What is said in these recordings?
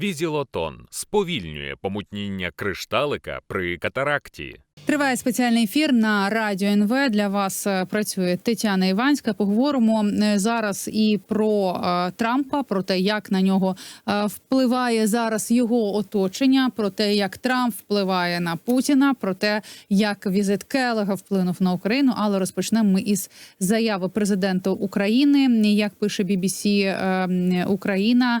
Візілотон сповільнює помутніння кришталика при катаракті. Триває спеціальний ефір на радіо НВ. Для вас е, працює Тетяна Іванська. Поговоримо е, зараз і про е, Трампа, про те, як на нього впливає зараз його оточення, про те, як Трамп впливає на Путіна, про те, як візит Келега вплинув на Україну. Але розпочнемо ми із заяви президента України. Як пише BBC Україна.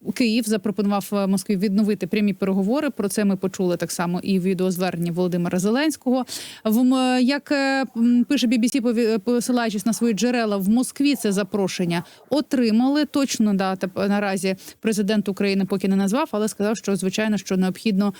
Київ запропонував е, Москві відновити прямі переговори. Про це ми почули так само і в відеозверненні Володимира Зеленського. В як е, пише BBC, пові- посилаючись на свої джерела в Москві, це запрошення отримали. Точно да теп- наразі президент України поки не назвав, але сказав, що звичайно що необхідно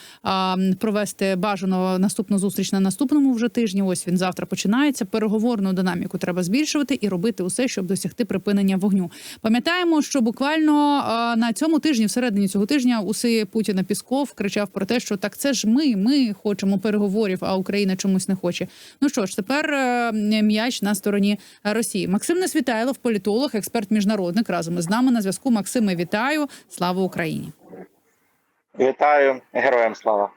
провести бажано наступну зустріч на наступному вже тижні. Ось він завтра починається. Переговорну динаміку треба збільшувати і робити усе, щоб досягти припинення вогню. Пам'ятаємо, що буквально на цьому тижні, всередині цього тижня, уси Путіна Пісков кричав про те, що так це ж ми, ми хочемо переговорів, а Україна чомусь не хоче. Ну що ж, тепер е, м'яч на стороні Росії. Максим Несвітайлов, політолог, експерт міжнародник разом із нами на зв'язку. Максиме, вітаю! Слава Україні! Вітаю героям слава.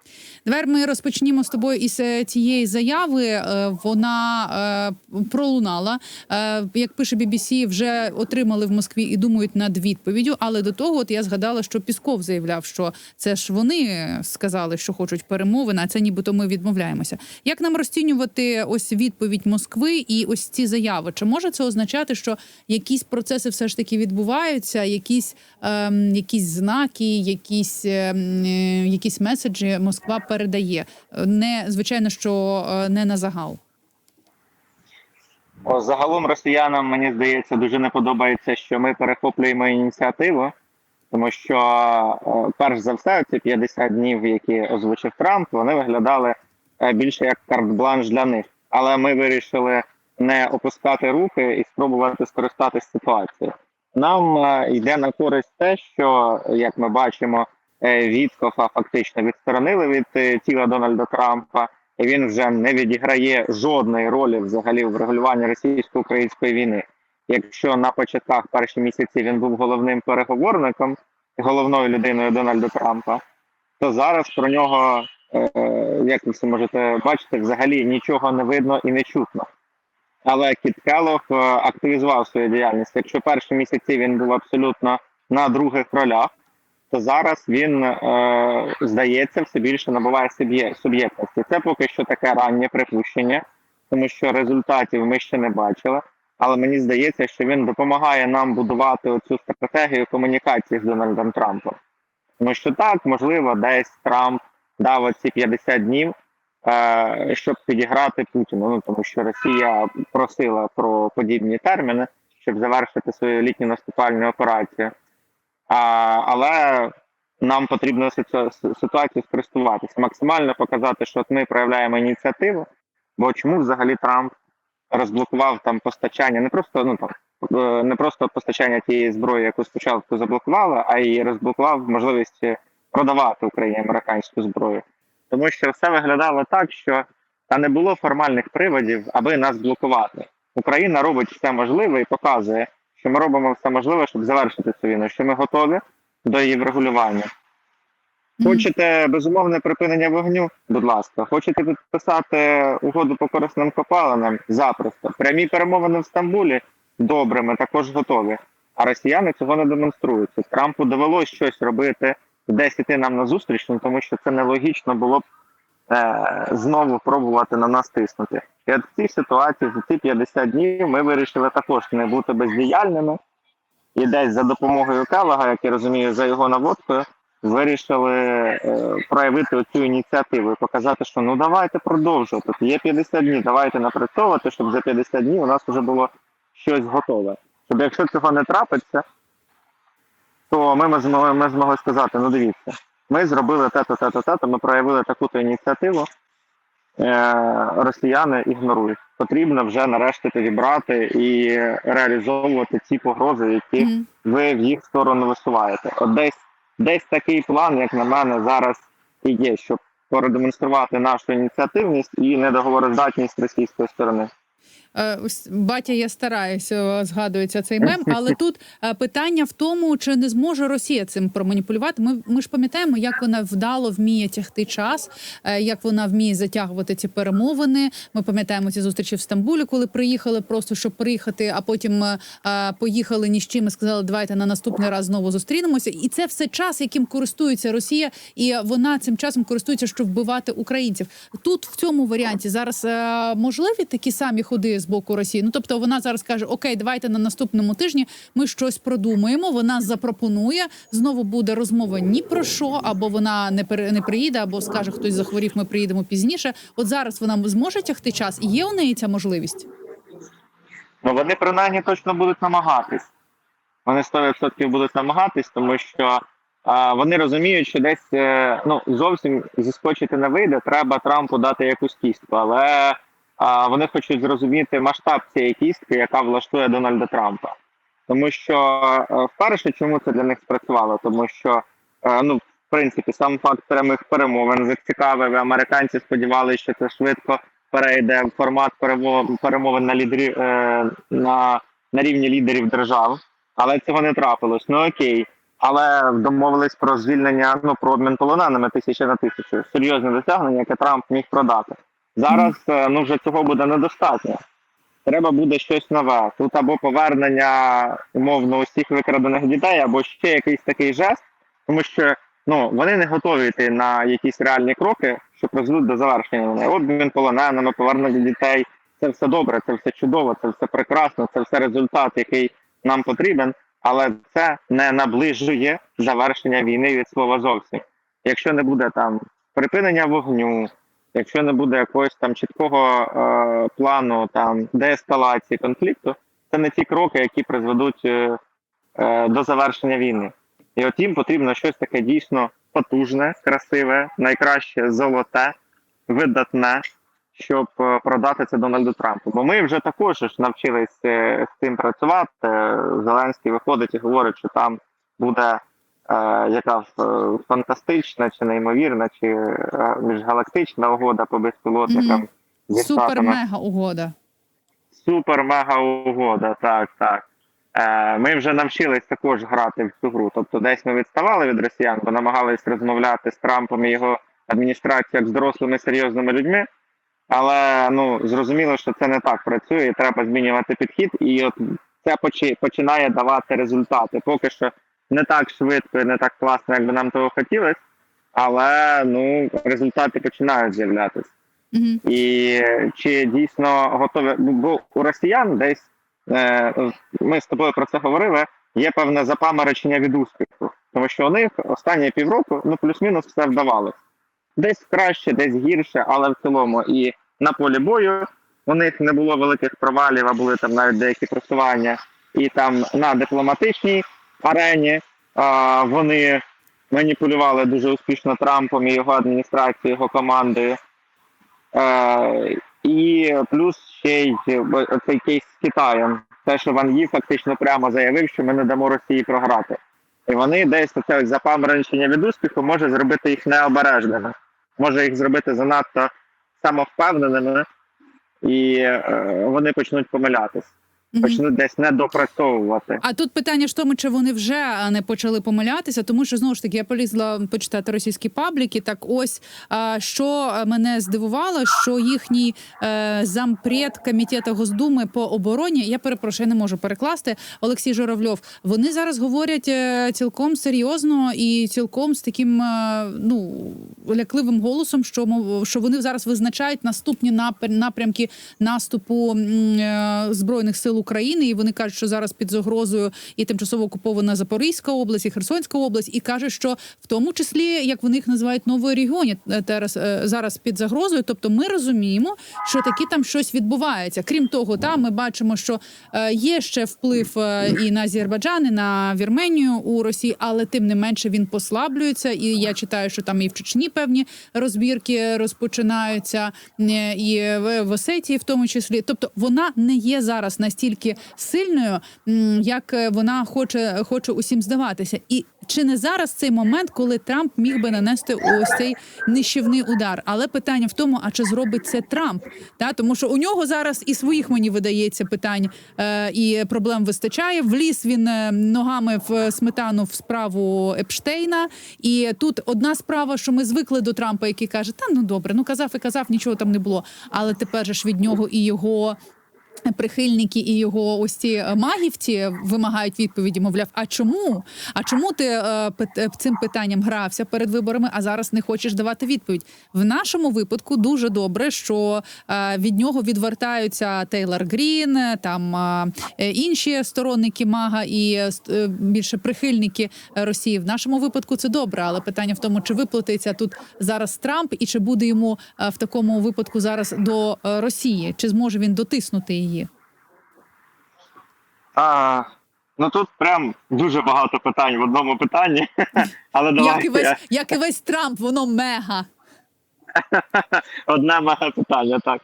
Давай ми розпочнімо з тобою із е, цієї заяви. Е, Вона е, пролунала. Як пише BBC, вже отримали в Москві і думають над відповіддю. Але до того, от я згадала, що Пісков заявляв, що це ж вони сказали, що хочуть перемовини, а це нібито ми відмовляємося. Як нам розцінювати ось відповідь Москви і ось ці заяви? Чи може це означати, що якісь процеси все ж таки відбуваються, якісь, ем, якісь знаки, якісь, ем, якісь меседжі Москва передає? Не звичайно, що е, не на загал. О, загалом росіянам мені здається дуже не подобається, що ми перехоплюємо ініціативу, тому що е, перш за все ці 50 днів, які озвучив Трамп, вони виглядали е, більше як карт-бланш для них. Але ми вирішили не опускати руки і спробувати скористатися ситуацією. Нам е, йде на користь те, що як ми бачимо, е, Віткофа фактично відсторонили від е, тіла Дональда Трампа. І він вже не відіграє жодної ролі взагалі в врегулюванні російсько-української війни. Якщо на початках перші місяці він був головним переговорником, головною людиною Дональда Трампа, то зараз про нього, е, як ви все можете бачити, взагалі нічого не видно і не чутно. Але Кіт Келлог е, активізував свою діяльність. Якщо перші місяці він був абсолютно на других ролях, то зараз він е, здається все більше набуває суб'є- суб'єктності. Це поки що таке раннє припущення, тому що результатів ми ще не бачили. Але мені здається, що він допомагає нам будувати оцю стратегію комунікації з Дональдом Трампом. Тому що так, можливо, десь Трамп дав оці 50 днів, е, щоб підіграти Путіну. Ну тому що Росія просила про подібні терміни, щоб завершити свою літню наступальну операцію. А, але нам потрібно ситуацію скористуватися, максимально показати, що от ми проявляємо ініціативу. Бо чому взагалі Трамп розблокував там постачання, не просто ну там е, не просто постачання тієї зброї, яку спочатку заблокували, а й розблокував можливість продавати Україні американську зброю. Тому що все виглядало так, що та не було формальних приводів, аби нас блокувати. Україна робить все можливе і показує, що ми робимо все можливе, щоб завершити цю війну, що ми готові до її врегулювання. Хочете безумовне припинення вогню? Будь ласка, хочете підписати угоду по корисним копалинам? Запросто. Прямі перемовини в Стамбулі? Добре, ми також готові. А росіяни цього не демонструють. Трампу довелось щось робити, десь іти нам на зустріч, ну, тому що це нелогічно було б е, знову пробувати на нас тиснути. І от в цій ситуації за ці 50 днів ми вирішили також не бути бездіяльними. І десь за допомогою Келлога, як я розумію, за його наводкою, вирішили е, проявити цю ініціативу і показати, що ну давайте продовжувати. Є 50 днів, давайте напрацьовувати, щоб за 50 днів у нас вже було щось готове. Щоб якщо цього не трапиться, то ми, змогли, ми змогли сказати: ну дивіться, ми зробили те-то, те-то, те-то, ми проявили таку-то ініціативу. Е, росіяни ігнорують. Потрібно вже нарешті тоді брати і реалізовувати ці погрози, які Мгм. ви в їх сторону висуваєте. От десь десь такий план, як на мене, зараз і є, щоб продемонструвати нашу ініціативність і недоговороздатність російської сторони. Е, Батя, я стараюся, е, згадується цей мем. Але тут е, питання в тому, чи не зможе Росія цим проманіпулювати. Ми, ми ж пам'ятаємо, як вона вдало вміє тягти час, як вона вміє затягувати ці перемовини. Ми пам'ятаємо ці зустрічі в Стамбулі, коли приїхали просто щоб приїхати, а потім поїхали ні з чим і сказали, давайте на наступний раз знову зустрінемося. І це все час, яким користується Росія, і вона цим часом користується, щоб вбивати українців. Тут в цьому варіанті зараз можливі такі самі ходи з боку Росії. Ну тобто вона зараз каже: Окей, давайте на наступному тижні ми щось продумаємо. Вона запропонує знову буде розмова ні про що, або вона не пере, не приїде, або скаже, хтось захворів. Ми приїдемо пізніше. От зараз вона зможе тягти час, і є у неї ця можливість. Ну вони принаймні точно будуть намагатись. Вони 100% будуть намагатись, тому що а, вони розуміють, що десь е, ну зовсім зіскочити не вийде. Треба Трампу дати якусь кістку, але вони хочуть зрозуміти масштаб цієї кістки, яка влаштує Дональда Трампа. Тому що е, вперше, чому це для них спрацювало? Тому що е, ну, в принципі, сам факт прямих перемовин зацікавив. Американці сподівалися, що це швидко перейде в формат перемов- перемовин на лідерів е, на, на рівні лідерів держав, але цього не трапилось. Ну окей. Але домовились про звільнення, ну про обмін полоненими тисяча на тисячу. Серйозне досягнення, яке Трамп міг продати. Зараз е, ну вже цього буде недостатньо. Треба буде щось нове. Тут або повернення умовно усіх викрадених дітей, або ще якийсь такий жест, тому що ну вони не готові йти на якісь реальні кроки, що призведуть до завершення війни. Обмін полоненими, повернення дітей. Це все добре, це все чудово, це все прекрасно, це все результат, який нам потрібен, але це не наближує завершення війни від слова зовсім. Якщо не буде там припинення вогню, якщо не буде якогось там чіткого е, плану там деескалації конфлікту, це не ті кроки, які призведуть е, е, до завершення війни. І от їм потрібно щось таке дійсно потужне, красиве, найкраще золоте, видатне, щоб е, продати це Дональду Трампу. Бо ми вже також ж навчились е, з цим працювати. Зеленський виходить і говорить, що там буде яка е, фантастична чи неймовірна, чи е, міжгалактична угода по безпілотникам. Мгм. зі Супер-мега угода. супер мега угода. Так, так. Е, ми вже навчились також грати в цю гру. Тобто, десь ми відставали від росіян, бо намагались розмовляти з Трампом і його адміністрацією як з дорослими серйозними людьми. Але ну зрозуміло, що це не так працює, і треба змінювати підхід, і от це починає давати результати. Поки що не так швидко і не так класно, як би нам того хотілося, але ну результати починають з'являтися. Угу. І чи дійсно готові бо- бо у росіян десь е, ми з тобою про це говорили. Є певне запаморочення від успіху, тому що у них останні півроку ну плюс-мінус все вдавалося. Десь краще, десь гірше, але в цілому і на полі бою у них не було великих провалів, а були там навіть деякі просування. І там на дипломатичній арені вони маніпулювали дуже успішно Трампом і його адміністрацією, його командою. Е, і плюс ще й цей кейс з Китаєм. Те, що Ван Ї фактично прямо заявив, що ми не дамо Росії програти. І вони десь це ось від успіху може зробити їх необережними, може їх зробити занадто самовпевненими, і е, вони почнуть помилятись, почнуть десь недопрацьовувати. А тут питання ж тому, чи вони вже не почали помилятися, тому що знову ж таки я полізла почитати російські пабліки. Так ось що мене здивувало, що їхній е, зампред комітету Госдуми по обороні, я перепрошую, я не можу перекласти. Олексій Журавльов. Вони зараз говорять е, цілком серйозно і цілком з таким е, ну лякливим голосом, що що вони зараз визначають наступні напр- напрямки наступу е, збройних сил України, і вони кажуть, що зараз під загрозою і тимчасово окупована Запорізька область, і Херсонська область, і кажуть, що в тому числі, як вони їх називають, нової регіоні зараз е, зараз під загрозою. Тобто, ми розуміємо, що таки там щось відбувається. Крім того, там ми бачимо, що е, є ще вплив е, і на Азербайджан, і на Вірменію у Росії, але тим не менше він послаблюється. І я читаю, що там і в Чечні певні розбірки розпочинаються, е, і в Осетії, в тому числі. Тобто вона не є зараз настільки сильною, як е, вона хоче, хоче усім здаватися. І чи не зараз цей момент, коли Трамп міг би нанести ось цей нищівний удар? Але питання в тому, а чи зробить це Трамп? Та тому, що у нього зараз і своїх мені видається питань е, і проблем вистачає. Вліз він е, ногами в сметану в справу Епштейна. І тут одна справа, що ми звикли до Трампа, який каже: Та ну добре, ну казав і казав, нічого там не було. Але тепер же ж від нього і його. Прихильники і його ось ці е, магівці вимагають відповіді. Мовляв, а чому? А чому ти е, е, цим питанням грався перед виборами, а зараз не хочеш давати відповідь? В нашому випадку дуже добре, що е, від нього відвертаються Тейлор Грін, там е, інші сторонники Мага і е, е, більше прихильники Росії. В нашому випадку це добре, але питання в тому, чи виплатиться тут зараз Трамп, і чи буде йому е, в такому випадку зараз до Росії, чи зможе він дотиснути її? А, ну тут прям дуже багато питань в одному питанні. Але Як і весь як і весь Трамп, воно мега. одне мега питання, так.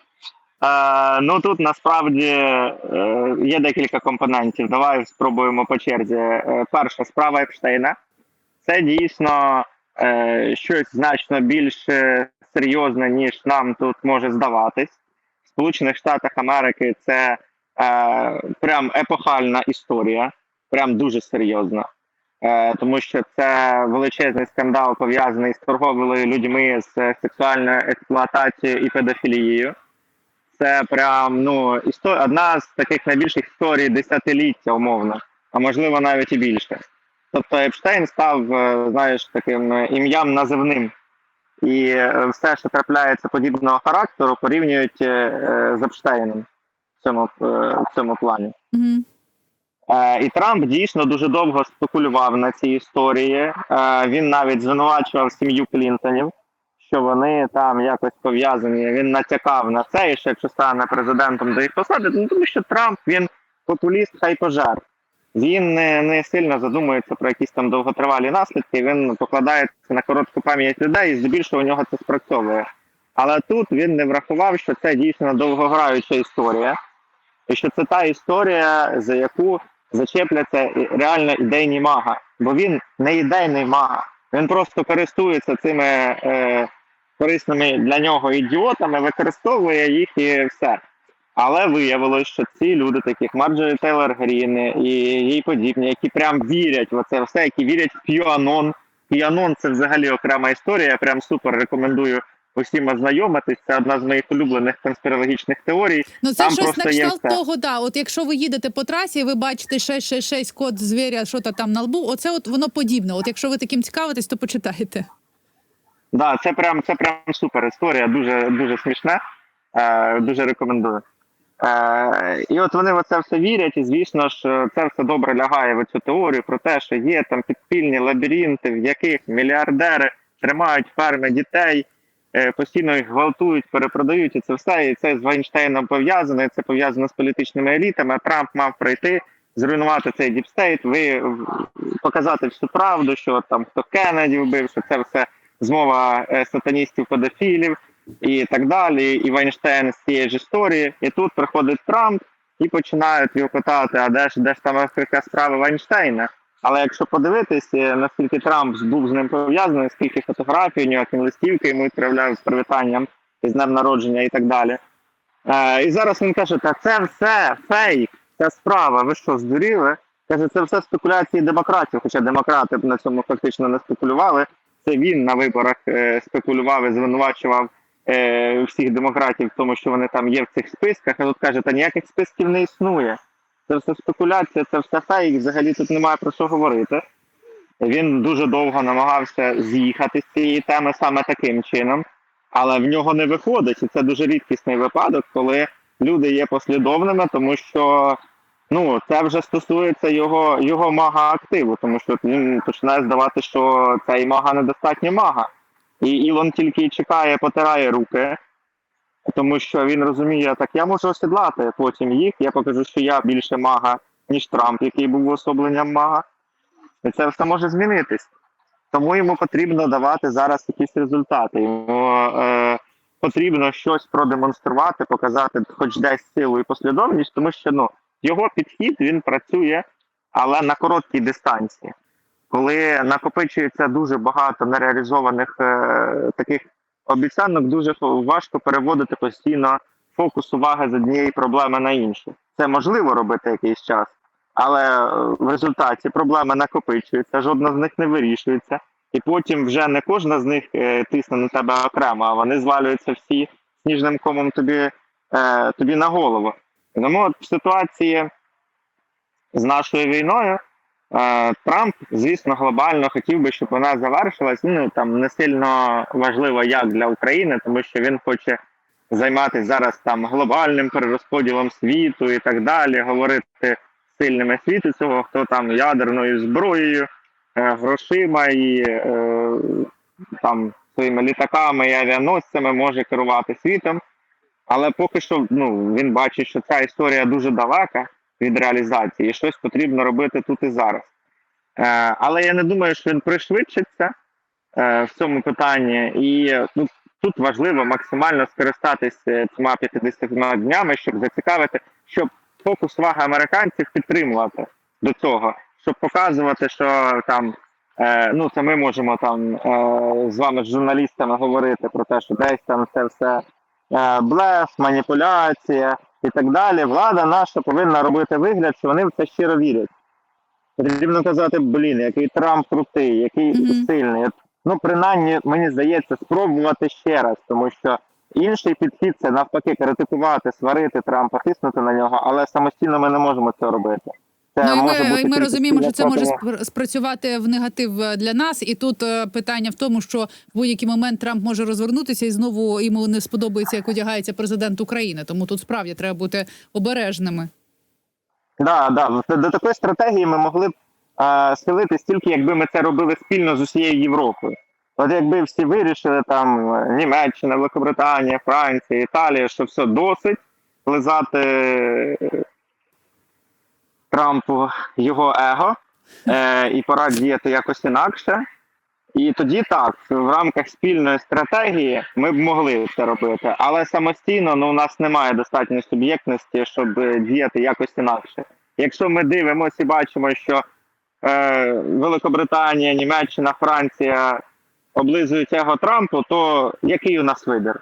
Е, ну тут насправді е, є декілька компонентів. Давай спробуємо по черзі. Е, перша справа Епштейна. Це дійсно е, щось значно більш серйозне, ніж нам тут може здаватись. Сполучених Штатах Америки це е, прям епохальна історія, прям дуже серйозна. Е, тому що це величезний скандал пов'язаний з торговлею людьми з сексуальною експлуатацією і педофілією. Це прям ну істо... одна з таких найбільших історій десятиліття, умовно, а можливо навіть і більше. Тобто Епштейн став, е, знаєш, таким е, ім'ям називним. І е, все, що трапляється подібного характеру, порівнюють е, е, з Епштейном в цьому, е, в цьому плані. Угу. Е, і Трамп дійсно дуже довго спекулював на цій історії. Е, він навіть звинувачував сім'ю Клінтонів, що вони там якось пов'язані. Він натякав на це, і що якщо стане президентом до їх посади, ну тому що Трамп він популіст хай пожар. Він не, не сильно задумується про якісь там довготривалі наслідки. Він покладається на коротку пам'ять людей, і здебільшого у нього це спрацьовує. Але тут він не врахував, що це дійсно довгограюча історія, і що це та історія, за яку зачепляться реально ідейні мага. Бо він не ідейний мага. Він просто користується цими е, корисними для нього ідіотами, використовує їх і все. Але виявилось, що ці люди, такі як Марджорі Тейлор Грін і їй подібні, які прям вірять в це все, які вірять в QAnon. QAnon – це взагалі окрема історія. Я прям супер рекомендую усім ознайомитись. Це одна з моїх улюблених конспірологічних теорій. Ну це Там щось на кшталт того, да. От якщо ви їдете по трасі, і ви бачите 666 код звіря, що то там на лбу. Оце от воно подібне. От якщо ви таким цікавитесь, то почитайте. Да, це прям це прям супер історія, дуже дуже смішна. Е, дуже рекомендую. Е, і от вони в це все вірять, і звісно ж, це все добре лягає в цю теорію про те, що є там підпільні лабіринти, в яких мільярдери тримають ферми дітей, е, постійно їх гвалтують, перепродають і це все. І це з Вайнштейном пов'язано, і це пов'язано з політичними елітами. Трамп мав прийти, зруйнувати цей діпстейт, ви показати всю правду, що там хто Кеннеді вбив, що це все змова е, сатаністів-педофілів і так далі. І Вайнштейн з цієї ж історії. І тут приходить Трамп і починають його питати, а де ж де ж там яка справа Вайнштейна? Але якщо подивитись, е, наскільки Трамп був з ним пов'язаний, скільки фотографій у нього, які листівки йому відправляв з привітанням і з днем народження і так далі. Е, і зараз він каже: та це все фейк, ця справа. Ви що, здуріли? Каже, це все спекуляції демократів, хоча демократи на цьому фактично не спекулювали. Це він на виборах е, спекулював і звинувачував е, всіх демократів в тому, що вони там є в цих списках. А тут каже, та ніяких списків не існує. Це все спекуляція, це все фейк, взагалі тут немає про що говорити. Він дуже довго намагався з'їхати з цієї теми саме таким чином, але в нього не виходить. І це дуже рідкісний випадок, коли люди є послідовними, тому що ну це вже стосується його його мага активу, тому що він починає здавати, що цей мага недостатньо мага. І Ілон тільки чекає, потирає руки, тому що він розуміє, так я можу осідлати потім їх. Я покажу, що я більше мага, ніж Трамп, який був уособленням мага. І це все може змінитись. Тому йому потрібно давати зараз якісь результати. Йому е, потрібно щось продемонструвати, показати хоч десь силу і послідовність, тому що ну, його підхід він працює, але на короткій дистанції. Коли накопичується дуже багато нереалізованих е, таких обіцянок, дуже важко переводити постійно фокус уваги з однієї проблеми на іншу. Це можливо робити якийсь час, але е, в результаті проблеми накопичуються, жодна з них не вирішується, і потім вже не кожна з них е, тисне на тебе окремо, а вони звалюються всі сніжним комом тобі, е, тобі на голову. Тому от в ситуації з нашою війною. Трамп, звісно, глобально хотів би, щоб вона завершилась. Ну там не сильно важливо, як для України, тому що він хоче займатися зараз там глобальним перерозподілом світу і так далі, говорити сильними світу цього, хто там ядерною зброєю, е, грошима і е, там своїми літаками і авіаносцями може керувати світом. Але поки що ну, він бачить, що ця історія дуже далека від реалізації, і щось потрібно робити тут і зараз. Е, але я не думаю, що він пришвидшиться е, в цьому питанні, і ну, тут важливо максимально скористатися цими 50 днями, щоб зацікавити, щоб фокус уваги американців підтримувати до цього, щоб показувати, що там. Е, ну, це ми можемо там е, з вами, з журналістами, говорити про те, що десь там це все е, блеф, маніпуляція і так далі. Влада наша повинна робити вигляд, що вони в це щиро вірять. Потрібно казати, блін, який Трамп крутий, який Мгм. сильний. Ну, принаймні, мені здається, спробувати ще раз, тому що інший підхід це навпаки критикувати, сварити Трампа, тиснути на нього, але самостійно ми не можемо це робити. Це Ну і може ми, бути ми розуміємо, що це може спрацювати в негатив е, для нас. І тут е, питання в тому, що в будь-який момент Трамп може розвернутися і знову йому не сподобається, як одягається президент України. Тому тут справді треба бути обережними. Да, да. До- такої стратегії ми могли б е, схилитись тільки, якби ми це робили спільно з усією Європою. От якби всі вирішили, там е, Німеччина, Великобританія, Франція, Італія, що все досить лизати Трампу його его, е, і пора діяти якось інакше. І тоді так, в рамках спільної стратегії ми б могли це робити, але самостійно ну, у нас немає достатньої суб'єктності, щоб е, діяти якось інакше. Якщо ми дивимося і бачимо, що е, Великобританія, Німеччина, Франція облизують його Трампу, то який у нас вибір?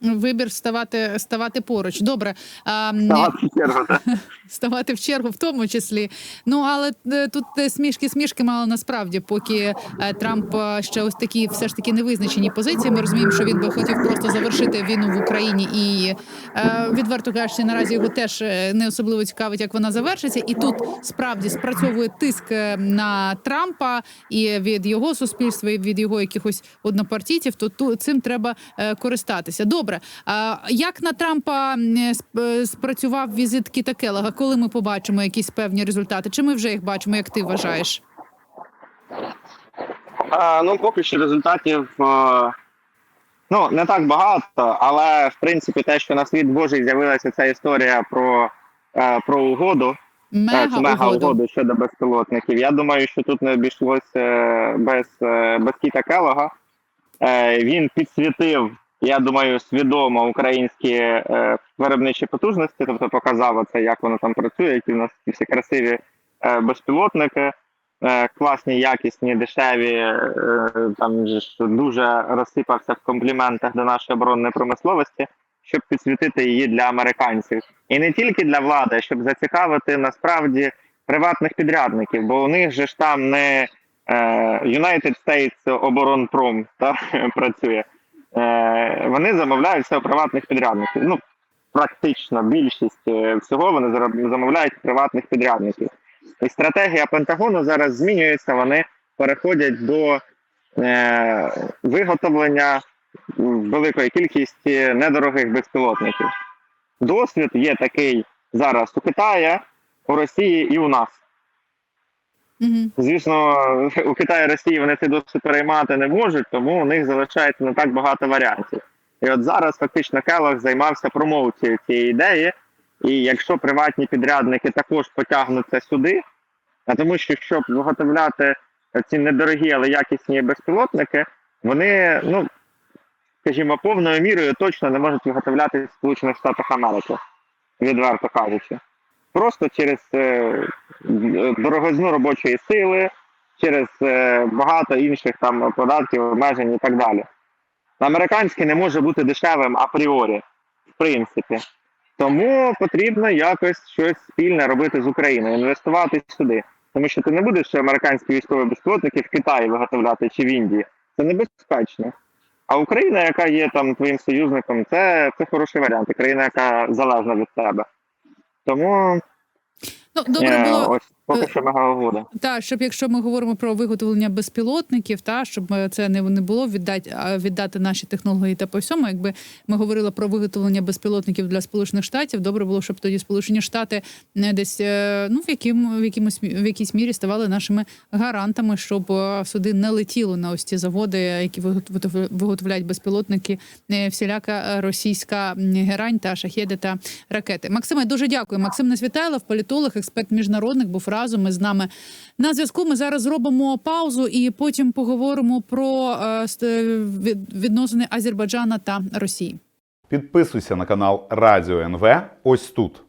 Вибір ставати ставати поруч. Добре, а, Ставати в чергу, так? ставати в чергу, в тому числі. Ну але е, тут е, смішки смішками, але насправді, поки е, Трамп ще ось такі, все ж таки невизначені позиції. Ми розуміємо, що він би хотів просто завершити війну в Україні, і відверто кажучи, наразі його теж не особливо цікавить, як вона завершиться. І тут справді спрацьовує тиск на Трампа і від його суспільства, і від його якихось однопартійців. То ту цим треба користатися. Добре, а як на Трампа сп- е, спрацював візит Кіта Келлога? Коли ми побачимо якісь певні результати? Чи ми вже їх бачимо, як ти вважаєш? А, ну, поки що результатів е, ну, не так багато, але в принципі те, що на світ Божий з'явилася ця історія про, е, про угоду, Мега, мега угоду. щодо безпілотників. Я думаю, що тут не обійшлося е, без, е, без Кіта Келога. Е, Він підсвітив, я думаю, свідомо українські е, виробничі потужності, тобто показав оце, як воно там працює, які в нас всі красиві е, безпілотники, е, класні, якісні, дешеві. е, Там ж дуже розсипався в компліментах до нашої оборонної промисловості, щоб підсвітити її для американців. І не тільки для влади, щоб зацікавити насправді приватних підрядників, бо у них же ж там не е, United States оборонпром та, працює. Е, вони замовляють все у приватних підрядників. Ну, практично більшість е, всього вони замовляють приватних підрядників. І стратегія Пентагону зараз змінюється. Вони переходять до е, виготовлення великої кількості недорогих безпілотників. Досвід є такий зараз у Китаї, у Росії і у нас. Угу. Звісно, у Китаї Росії вони цей досвід переймати не можуть, тому у них залишається не так багато варіантів. І от зараз фактично Келлог займався промоцією цієї ідеї. І якщо приватні підрядники також потягнуться сюди, а тому що щоб виготовляти ці недорогі, але якісні безпілотники, вони, ну скажімо, повною мірою точно не можуть виготовляти в Сполучених Штатах Америки, відверто кажучи. Просто через е, дорогизну робочої сили, через е, багато інших там податків, обмежень і так далі. Американське не може бути дешевим апріорі, в принципі. Тому потрібно якось щось спільне робити з Україною, інвестувати сюди. Тому що ти не будеш американські військові безпілотники в Китаї виготовляти чи в Індії. Це небезпечно. А Україна, яка є там твоїм союзником, це, це хороший варіант. Країна, яка залежна від тебе. Тому Ну добре е, було. ось поки е, що мега угода. та щоб якщо ми говоримо про виготовлення безпілотників, та щоб е, це не, не було віддати, а віддати наші технології та по всьому. Якби ми говорили про виготовлення безпілотників для сполучених штатів, добре було, щоб тоді Сполучені Штати не десь е, ну в яким в якимось в якійсь мірі ставали нашими гарантами, щоб сюди не летіло на ось ці заводи, які виготов- виготовляють безпілотники, всіляка російська герань та шахеди та ракети. Максиме, дуже дякую. Максим Несвітайлов, політолог, експерт міжнародник, був разом із нами на зв'язку. Ми зараз зробимо паузу і потім поговоримо про е, відносини Азербайджана та Росії. Підписуйся на канал Радіо НВ ось тут.